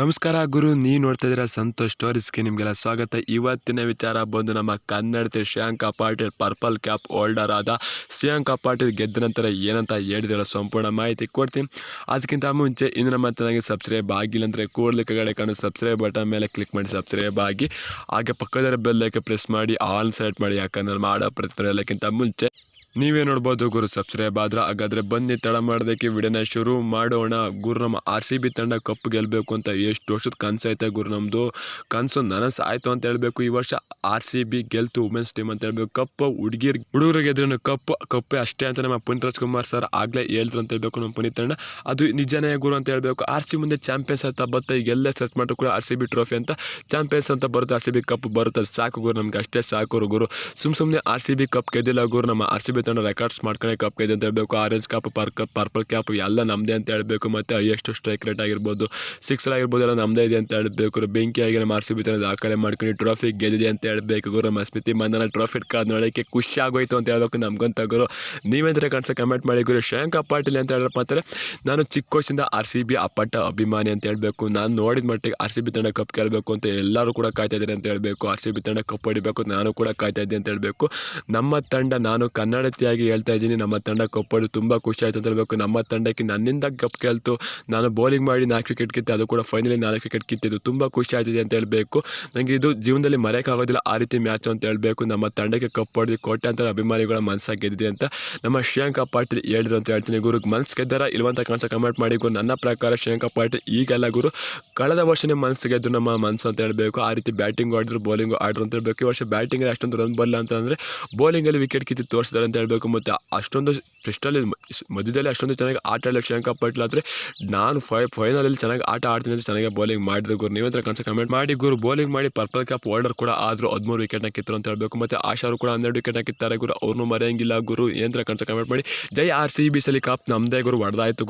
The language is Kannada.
ನಮಸ್ಕಾರ ಗುರು, ನೀವು ನೋಡ್ತಾ ಇದ್ದೀರಾ ಸಂತೋಷ್ ಸ್ಟೋರೀಸ್ಗೆ ನಿಮಗೆಲ್ಲ ಸ್ವಾಗತ. ಇವತ್ತಿನ ವಿಚಾರ ಬಂದು ನಮ್ಮ ಕನ್ನಡದ ಶ್ರೇಯಾಂಕ ಪಾಟೀಲ್, ಪರ್ಪಲ್ ಕ್ಯಾಪ್ ಹೋಲ್ಡರ್ ಆದ ಶ್ರೇಯಾಂಕ ಪಾಟೀಲ್ ಗೆದ್ದ ನಂತರ ಏನಂತ ಹೇಳಿದಿರೋ ಸಂಪೂರ್ಣ ಮಾಹಿತಿ ಕೊಡ್ತೀನಿ. ಅದಕ್ಕಿಂತ ಮುಂಚೆ ಇನ್ನು ನಮ್ಮ ಚೆನ್ನಾಗಿ ಸಬ್ಸ್ಕ್ರೈಬ್ ಆಗಿಲ್ಲ ಅಂದರೆ ಕೂಡಲೇ ಕಡೆ ಕಾಣೋ ಸಬ್ಸ್ಕ್ರೈಬ್ ಬಟನ್ ಮೇಲೆ ಕ್ಲಿಕ್ ಮಾಡಿ ಸಬ್ಸ್ಕ್ರೈಬ್ ಆಗಿ. ಹಾಗೆ ಪಕ್ಕದ ಬೆಲ್ಲೈಕೆ ಪ್ರೆಸ್ ಮಾಡಿ, ಆಲ್ ಸೆಲೆಕ್ಟ್ ಮಾಡಿ. ಯಾಕಂದ್ರೆ ಮಾಡೋ ಪ್ರತಿ ಎಲ್ಲಕ್ಕಿಂತ ಮುಂಚೆ ನೀವೇ ನೋಡ್ಬೋದು ಗುರು ಸಬ್ಸ್ಕ್ರೈಬ್. ಆದ್ರೆ ಹಾಗಾದ್ರೆ ಬನ್ನಿ, ತಡ ಮಾಡೋದಕ್ಕೆ ವಿಡಿಯೋನ ಶುರು ಮಾಡೋಣ. ಗುರು ನಮ್ಮ ಆರ್ ಸಿ ಬಿ ತಂಡ ಕಪ್ ಗೆಲ್ಲಬೇಕು ಅಂತ ಎಷ್ಟು ವರ್ಷದ ಕನಸು ಐತೆ ಗುರು ನಮ್ಮದು ಕನಸು ನನಸು ಆಯಿತು ಅಂತ ಹೇಳಬೇಕು. ಈ ವರ್ಷ ಆರ್ ಸಿ ಬಿ ಗೆಲ್ತು ವುಮೆನ್ಸ್ ಟೀಮ್ ಅಂತ ಹೇಳ್ಬೇಕು. ಕಪ್ ಹುಡುಗಿರ್, ಹುಡುಗರಿಗೆ ಗೆದ್ರೇನು ಕಪ್? ಕಪ್ಪೆ ಅಷ್ಟೇ ಅಂತ ನಮ್ಮ ಪುನೀತ್ ರಾಜ್ಕುಮಾರ್ ಸರ್ ಆಗಲೇ ಹೇಳಿದ್ರು ಅಂತ ಹೇಳ್ಬೇಕು ನಮ್ಮ ಪುನೀತ್ ತಂಡ. ಅದು ನಿಜನೇ ಗುರು ಅಂತ ಹೇಳ್ಬೇಕು. ಆರ್ ಸಿ ಮುಂದೆ ಚಾಂಪಿಯನ್ಸ್ ಅಂತ ಬರುತ್ತೆ. ಎಲ್ಲ ಸರ್ಚ್ ಮಾಡಿದ್ರು ಕೂಡ ಆರ್ ಸಿ ಬಿ ಟ್ರೋಫಿ ಅಂತ ಚಾಂಪಿಯನ್ಸ್ ಅಂತ ಬರುತ್ತೆ. ಆರ್ ಸಿ ಬಿ ಕಪ್ ಬರುತ್ತೆ. ಸಾಕು ಗುರು, ನಮ್ಗೆ ಅಷ್ಟೇ ಸಾಕು ಗುರು. ಸುಮ್ ಸುಮ್ಮನೆ ಆರ್ ಸಿ ಬಿ ಕಪ್ ಗೆದ್ದಿಲ್ಲ ಗುರು. ನಮ್ಮ ಆರ್ ಸಿ ಬಿ ತಂಡ ರೆಕಾರ್ಡ್ಸ್ ಮಾಡ್ಕೊಂಡೆ ಕಪ್ ಗೆದ್ದೆ ಅಂತ ಹೇಳಬೇಕು. ಆರೆಂಜ್ ಕಪ್ ಪರ್ಕ್ ಪರ್ಪಲ್ ಕ್ಯಾಪ್ ಎಲ್ಲ ನಮ್ಮದೇ ಅಂತ ಹೇಳಬೇಕು. ಮತ್ತು ಹೈಯೆಸ್ಟ್ ಸ್ಟ್ರೈಕ್ ರೇಟ್ ಆಗಿರ್ಬೋದು ಸಿಕ್ಸರ್ ಆಗಿರ್ಬೋದು ಎಲ್ಲ ನಮ್ಮದೇ ಇದೆ ಅಂತ ಹೇಳಬೇಕು. ಬೆಂಕಿ ಆಗಿ ನಮ್ಮ ಆರ್ ತಂಡ ದಾಖಲೆ ಮಾಡ್ಕೊಂಡು ಟ್ರಾಫಿ ಗೆದ್ದಿದೆ ಅಂತ ಹೇಳಬೇಕು. ಗುರು ಮಸ್ಮಿತಿ ಸ್ಮಿತಿ ಮಂದನ ಟ್ರಾಫಿ ಕಾರ್ಡ್ ನೋಡೋಕ್ಕೆ ಖುಷಿ ಆಗೋಯ್ತು ಅಂತ ಹೇಳಬೇಕು ನಮ್ಗಂತ ಗುರು. ನೀವೇಂದ್ರೆ ಕಾಣಿಸೋ ಕಮೆಂಟ್ ಮಾಡಿ ಗುರು. ಶ್ರೇಯಾಂಕ ಪಾಟೀಲ್ ಅಂತ ಹೇಳಪ್ಪ ಅಂತಾರೆ ನಾನು ಚಿಕ್ಕ ವಯಸ್ಸಿಂದ ಆರ್ ಸಿ ಬಿ ಅಪ್ಪಟ್ಟ ಅಭಿಮಾನಿ ಅಂತ ಹೇಳಬೇಕು. ನಾನು ನೋಡಿದ ಮಟ್ಟಿಗೆ ಆರ್ ಸಿ ಬಿ ತಂಡ ಕಪ್ ಕೇಳಬೇಕು ಅಂತ ಎಲ್ಲರೂ ಕೂಡ ಕಾಯ್ತಾ ಇದ್ದಾರೆ ಅಂತ ಹೇಳಬೇಕು. ಆರ್ ಸಿ ಬಿ ತಂಡ ಕಪ್ ಹೊಡಿಬೇಕು, ನಾನು ಕೂಡ ಕಾಯ್ತಾ ಇದ್ದೆ ಅಂತ ಹೇಳಬೇಕು. ನಮ್ಮ ತಂಡ, ನಾನು ಕನ್ನಡತಿಯಾಗಿ ಹೇಳ್ತಾ ಇದ್ದೀನಿ. ನಮ್ಮ ತಂಡ ಕೊಪ್ಪಳು ತುಂಬ ಖುಷಿ ಆಯಿತು ಅಂತ ಹೇಳಬೇಕು. ನಮ್ಮ ತಂಡಕ್ಕೆ ನನ್ನಿಂದ ಗಪ್ ಗೆಲ್ತು ನಾನು ಬೌಲಿಂಗ್ ಮಾಡಿ ನಾಲ್ಕು ವಿಕೆಟ್ ಕಿತ್ತೆ, ಅದು ಕೂಡ ಫೈನಲಿ ನಾಲ್ಕು ವಿಕೆಟ್ ಕಿತ್ತಿದ್ದು. ತುಂಬ ಖುಷಿ ಆಯ್ತಿದೆ ಅಂತ ಹೇಳಬೇಕು. ನನಗೆ ಇದು ಜೀವನದಲ್ಲಿ ಮರೆಯೋಕ್ಕಾಗೋದಿಲ್ಲ ಆ ರೀತಿ ಮ್ಯಾಚು ಅಂತ ಹೇಳಬೇಕು. ನಮ್ಮ ತಂಡಕ್ಕೆ ಕಪ್ ಹೊಡೆದು ಕೋಟ್ಯಾಂತರ ಅಭಿಮಾನಿಗಳ ಮನಸ್ಸಾಗಿ ಗೆದ್ದಿದೆ ಅಂತ ನಮ್ಮ ಶ್ರೇಯಾಂಕ ಪಾಟೀಲ್ ಹೇಳಿದ್ರು ಅಂತ ಹೇಳ್ತೀನಿ. ಗುರು ಮನ್ಸು ಗೆದ್ದಾರ ಇಲ್ವಂತ ಕನಸ ಕಮೆಂಟ್ ಮಾಡಿ. ಗುರು, ನನ್ನ ಪ್ರಕಾರ ಶ್ರೇಯಾಂಕ ಪಾಟೀಲ್ ಈಗೆಲ್ಲ ಗುರು. ಕಳೆದ ವರ್ಷನೇ ಮನಸ್ಸು ಗೆದ್ದು ನಮ್ಮ ಮನಸ್ಸು ಅಂತ ಹೇಳಬೇಕು. ಆ ರೀತಿ ಬ್ಯಾಟಿಂಗ್ ಆಡಿದ್ರು ಬೌಲಿಂಗ್ ಆಡಿದ್ರು ಅಂತ ಹೇಳಬೇಕು. ಈ ವರ್ಷ ಬ್ಯಾಟಿಂಗಲ್ಲಿ ಅಷ್ಟೊಂದು ರನ್ ಬರಲ್ಲ ಅಂತಂದರೆ ಬೌಲಿಂಗಲ್ಲಿ ವಿಕೆಟ್ ಕಿತ್ತಿ ತೋರಿಸಿದ್ದಾರೆ ಅಂತ ಹೇಳ್ಬೇಕು ಮತ್ತು ಅಷ್ಟೊಂದು ಫೆಸ್ಟಲ್ಲಿ ಮಧ್ಯದಲ್ಲಿ ಅಷ್ಟೊಂದು ಚೆನ್ನಾಗಿ ಆಟ ಆಡಲಿಲ್ಲ ಶ್ರೇಯಾಂಕ ಪಟ್ಲ ಆದರೆ ನಾನು ಫೈ ಫೈನಲಲ್ಲಿ ಚೆನ್ನಾಗಿ ಆಟ ಆಡ್ತೀನಿ ಅಂತ ಚೆನ್ನಾಗಿ ಬೌಲಿಂಗ್ ಮಾಡಿದ್ರು ಗುರು. ನೀವಂತ ಕನ್ಸ ಕಮೆಂಟ್ ಮಾಡಿ ಗುರು. ಬೌಲಿಂಗ್ ಮಾಡಿ ಪರ್ಪಲ್ ಕಪ್ ಹೋಲ್ಡರ್ ಕೂಡ ಆದರೂ ಹದಿಮೂರು ವಿಕೆಟ್ನ ಕಿತ್ತರು ಅಂತ ಹೇಳಬೇಕು. ಮತ್ತು ಆಶಾರು ಕೂಡ ಹನ್ನೆರಡು ವಿಕೆಟ್ನ ಕಿತ್ತಾರೆ ಗುರು. ಅವ್ರನ್ನೂ ಮರೆಯಂಗಿಲ್ಲ ಗುರು. ಏನಂತ ಕಾಣಿಸೋ ಕಮೆಂಟ್ ಮಾಡಿ. ಜೈ ಆರ್ ಸಿ ಬಿ ಸಲಿ ಕಪ್ ನಮ್ಮದೇ ಗುರು. ಹೊಡೆದಾಯ್ತು